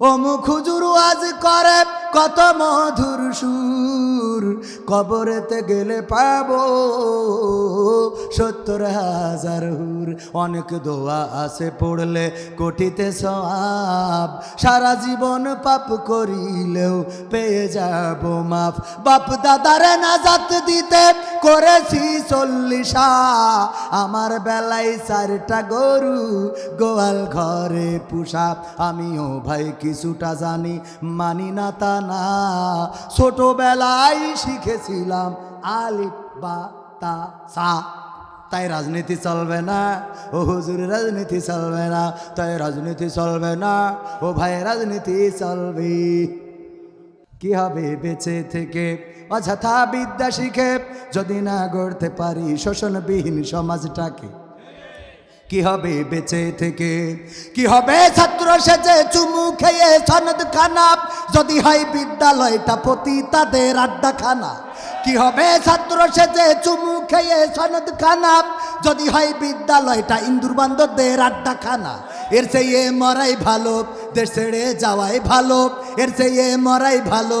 ও মুখুজুর আজ করে, কত মধুর সুর। কবরেতে গেলে পাবো সত্তর হাজার হুর। অনেক দোয়া আছে পড়লে কোটিতে সব সারা জীবন পাপ করিলেও পেয়ে যাব মাফ। বাপ দাদারে নাজাত দিতে করেছি চল্লিশা। আমার বেলায় চারটা গরু গোয়াল ঘরে পুষা। আমিও ভাই কিছুটা জানি, মানি না তা না। ছোটবেলায় শিখেছিলাম আলিফ বা তা সা। তাই রাজনীতি চলবে না। ও হুজুর, রাজনীতি চলবে না। তাই রাজনীতি চলবে না। ও ভাই, রাজনীতি চলবে। কি হবে বেঁচে থেকে? অযথা বিদ্যা শিখে যদি না গড়তে পারি শোষণবিহীন সমাজটাকে। কি হবে বেঁচে থেকে? কি হবে ছাত্র সেজে চুমু খেয়ে সনদ খানা যদি হয় বিদ্যালয়টা প্রতি তাদের আড্ডা খানা কি হবে ছাত্র সেজে চুমু খেয়ে সনদ খানা যদি হয় বিদ্যালয়টা ইন্দুর বান্ধবদের আড্ডা খানা এর চেয়ে মরাই ভালো, দেশ ছেড়ে যাওয়াই ভালো, এর চেয়ে মরাই ভালো।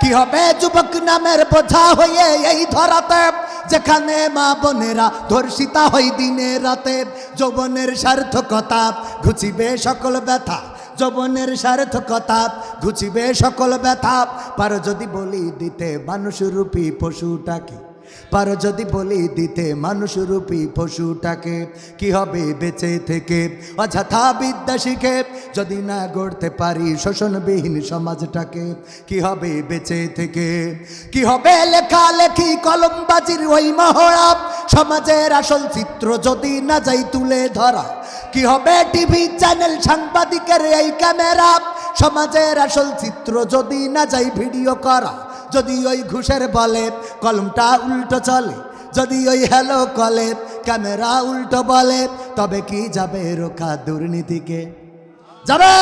কি হবে? যুবক নামের বোঝা হয়ে এই ধরাতে। যেখানে মা বোনেরা ধর্ষিতা হয় দিনে রাতে, যৌবনের সার্থকতা ঘুচিবে সকল ব্যথা। যৌবনের সার্থকতা ঘুচিবে সকল ব্যথা। পারো যদি বলি দিতে মানুষরূপী পশুটাকে। পার যদি বলি দিতে মানুষরূপী পশুটাকে, কি হবে বেঁচে থেকে? অযথা বিদ্যা শিখে যদি না গড়তে পারি শোষণবিহীন সমাজটাকে, কি হবে বেঁচে থেকে? কি হবে লেখালেখি কলমবাজির ওই মহড়া? সমাজের আসল চিত্র যদি না যাই তুলে ধরা, কি হবে টিভি চ্যানেল সাংবাদিকের এই ক্যামেরা? সমাজের আসল চিত্র যদি না যাই ভিডিও করা যদি ওই ঘুষের বলে কলমটা উল্টো চলে, যদি ওই হ্যালো কলে ক্যামেরা উল্টো বলে, তবে কি যাবে রোখা দুর্নীতিকে? যাবে!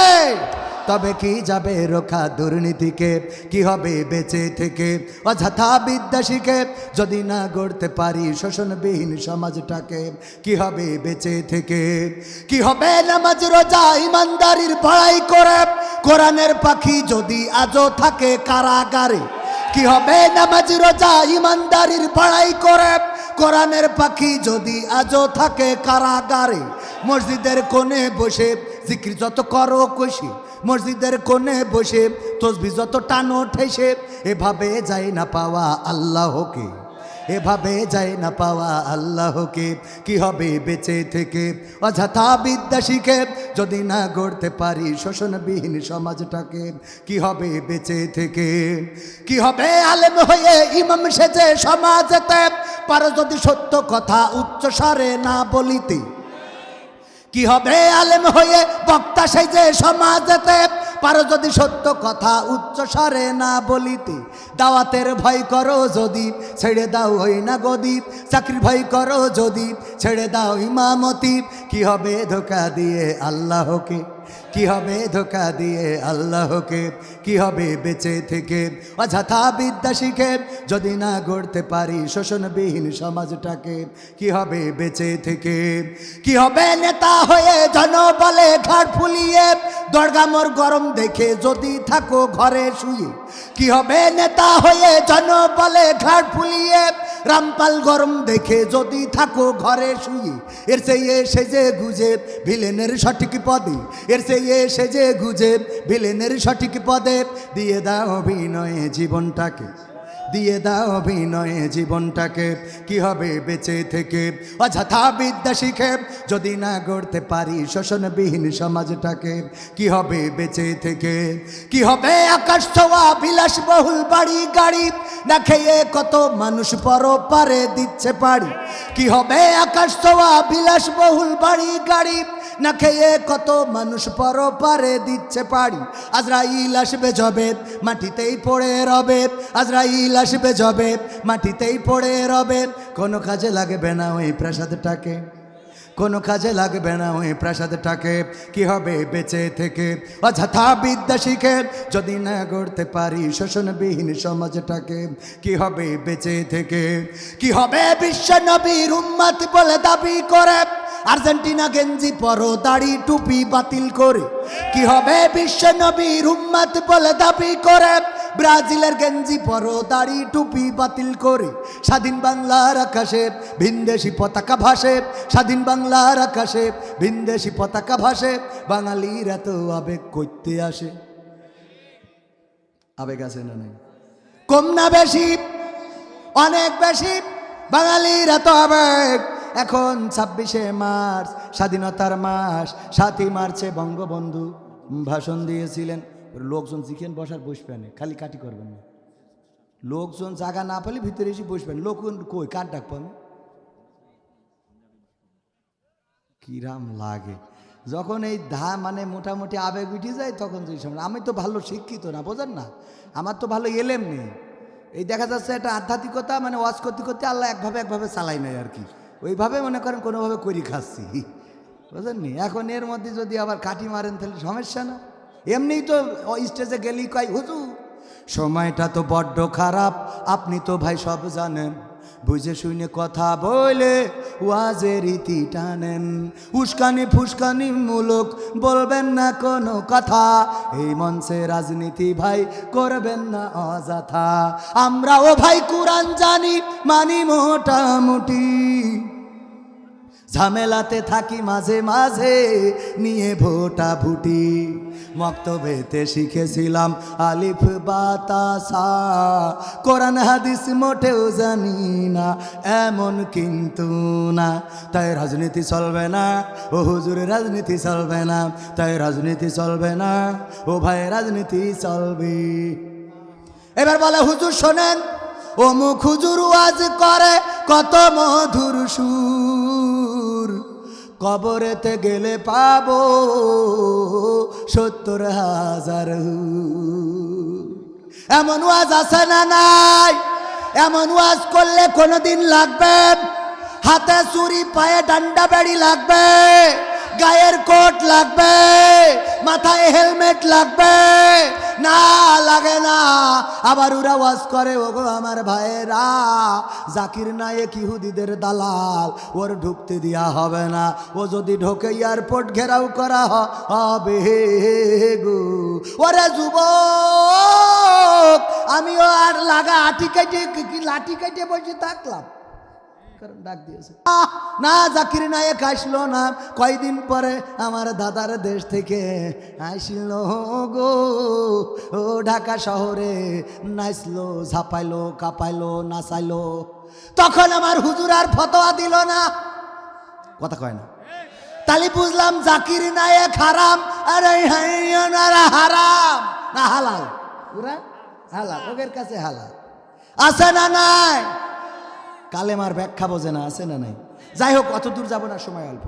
তবে কি যাবে রোখা দুর্নীতিকে? কি হবে বেঁচে থেকে? অযথা বিদ্যা শিখে যদি না গড়তে পারি শোষণবিহীন সমাজটাকে, কি হবে বেঁচে থেকে? কি হবে নামাজ রোজা ইমানদারির পড়াই করে? কোরআনের পাখি যদি আজও থাকে কারাগারে কি হবে নামাজ রোজা ইমানদারির পড়াই করে? কোরআনের পাখি যদি আজও থাকে কারাগারে, মসজিদের কোণে বসে জিক্রি যত করো কষি মসজিদের কোণে বসে তসবি যত টানো ঠেসে, এভাবে যায় না পাওয়া আল্লাহকে। এভাবে যায় না পাওয়া আল্লাহকে। কি হবে বেঁচে থেকে? অযথা বিদ্যা শিখে যদি না গড়তে পারি শোষণবিহীন সমাজটাকে, কি হবে বেঁচে থেকে? কি হবে আলেম হয়ে ইমাম সেজে সমাজেতে? পারো যদি সত্য কথা উচ্চ স্বরে না বলিতে। কি হবে আলেম হয়ে বক্তা সেজে সমাজেতে? পারো যদি সত্য কথা উচ্চ স্বরে না বলিতে, দাওয়াতের ভয় করো যদি, ছেড়ে দাও হই না গদীপ চাকরি ভয় করো যদি, ছেড়ে দাও ইমামতি। কি হবে ধোকা দিয়ে আল্লাহকে? কি হবে ধোকা দিয়ে আল্লাহকে? কি হবে বেঁচে থেকে? অযথা বিদ্যা শিখে যদি না গড়তে পারি শোষণবিহীন সমাজটাকে, কি হবে বেঁচে থেকে? কি হবে নেতা হয়ে জনবলে ঘাট ফুলিয়ে? দরগামর গরম দেখে যদি থাকো ঘরে শুয়ে, কি হবে নেতা হয়ে জনবলে ঘাট ফুলিয়ে? রামপাল গরম দেখে যদি থাকো ঘরে শুয়ে। এর সেই সেজে গুজে ভিলেনের সঠিক পদে। এর সেই সেজে গুজে ভিলেনের সঠিক পদে। দিয়ে দাও অভিনয়ে জীবনটাকে। দিয়ে দাও অভিনয়ে জীবনটাকে। কি হবে বেঁচে থেকে? অযথা বিদ্যা শিখে যদি না গড়তে পারি শোষণবিহীন সমাজটাকে, কি হবে বেঁচে থেকে? কি হবে আকাশ ছোঁয়া, বিলাসবহুল বাড়ি, গাড়ি? না খেয়ে কত মানুষ পর পারে দিচ্ছে পারি কি হবে আকাশ ছোঁয়া, বিলাসবহুল বাড়ি, গাড়ি? না খেয়ে কত মানুষ পর পারে দিচ্ছে পাড়ি। আজরাইল আসবে জবে মাটিতেই পড়ে রবে আজরাইল আসবে জবে মাটিতেই পড়ে রবে কোনো কাজে লাগবে না ওই প্রাসাদটাকে। কোনো কাজে লাগবে না ওই প্রাসাদটাকে। কি হবে বেঁচে থেকে? অযথা বিদ্যা শিখে যদি না গড়তে পারি শোষণবিহীন সমাজটাকে, কি হবে বেঁচে থেকে? কি হবে বিশ্ব নবীর উম্মত বলে দাবি করে? আর্জেন্টিনা গেঞ্জি পরো, দাড়ি, টুপি বাতিল করে। কি হবে বিশ্ব নবীর উম্মত বলে দাবি করে। ব্রাজিলের গেঞ্জি পরো, দাড়ি, টুপি বাতিল করে। স্বাধীন বাংলার আকাশে ভিনদেশি পতাকা ভাসে। স্বাধীন বাংলার আকাশে ভিনদেশি পতাকা ভাসে। বাঙালির এত আবেগ করতে আসে। আবেগ আছে না নাই? কম না বেশি, অনেক বেশি, বাঙালির এত আবেগ। এখন ছাব্বিশে মার্চ, স্বাধীনতার মাস, সাতই মার্চে বঙ্গবন্ধু ভাষণ দিয়েছিলেন। লোকজন চিকেন বসার বসবেন খালি কাটি করবেন না। লোকজন জায়গা না পেলে ভিতরে এসে বসবেন লোক কই, কার ডাক পাবে? কিরাম লাগে। যখন এই ধা মানে মোটামুটি আবেগ উঠে যায়, তখন যে সময় আমি তো ভালো শিক্ষিত না, বোঝেন না? আমার তো ভালো এলেম নেই। এই দেখা যাচ্ছে একটা আধ্যাত্মিকতা মানে ওয়াজ করতে করতে আল্লাহ একভাবে একভাবে চালাই নেয় আর কি। ওইভাবে মনে করেন কোনোভাবে করি খাচ্ছি। বুঝলেন নি এখন এর মধ্যে যদি আবার কাটি মারেন তাহলে সমস্যা না। এমনিই তো স্টেজে গেলি কয়, হুজুর, সময়টা তো বড্ড খারাপ। আপনি তো ভাই সব জানেন। বুঝে শুনে কথা বলে ওয়াজের রীতি টানেন। উস্কানি ফুসকানি মূলক, বলবেন না কোনো কথা। এই মঞ্চে রাজনীতি ভাই করবেন না অযথা। আমরাও ভাই কোরআন জানি, মানি মোটামুটি। ঝামেলাতে থাকি মাঝে মাঝে, নিয়ে ভোটা ভুটি। মক্তবেতে শিখেছিলাম আলিফ বাতাসা কোরআন, হাদিস মোটেও জানি না, এমন কিন্তু না। তাই রাজনীতি চলবে না, ও হুজুর, রাজনীতি চলবে না। তাই রাজনীতি চলবে না, ও ভাই, রাজনীতি চলবে। এবার বলে, হুজুর শোনেন ও মুখ হুজুর ওয়াজ করে কত মধুর সুর। কবরেতে গেলে পাবো সত্তর হাজার। এমন ওয়াজ আছে না নাই? এমন ওয়াজ করলে কোনোদিন লাগবে? হাতে চুরি, পায়ে ডান্ডা বেড়ি লাগবে? গায়ের কোট লাগবে? মাথায় হেলমেট লাগবে? না, লাগে না। আবার ওরা ওয়াজ করে, ওগো আমার ভাইয়েরা, জাকির নায়েক ইহুদিদের দালাল? ওর ঢুকতে দেওয়া হবে না। ও যদি ঢোকে এয়ারপোর্ট ঘেরাও করা হবে গো। ওরে যুবক, আমিও আর লাগা আটি কেটে লাঠি কেটে বসে থাকলাম। কারণ ডাক দিয়েছে। না, জাকির নায়ক আসলো না। কয়দিন পরে আমার দাদার দেশ থেকে আসলো গো। ও ঢাকা শহরে নাচলো, ঝাপাইলো, কাপাইলো, নাচাইলো। তখন আমার হুজুর আর ফতোয়া দিল না। কথা কয় না। তাহলে বুঝলাম জাকির নায়ক হারাম, আরে হারাম। না, হালাল। ওরা হালাল, ওদের কাছে হালাল। আছে না নাই? কালেমার ব্যাখ্যা বোঝে না, আছে না নাই? যাই হোক অত দূর যাব না সময় অল্প।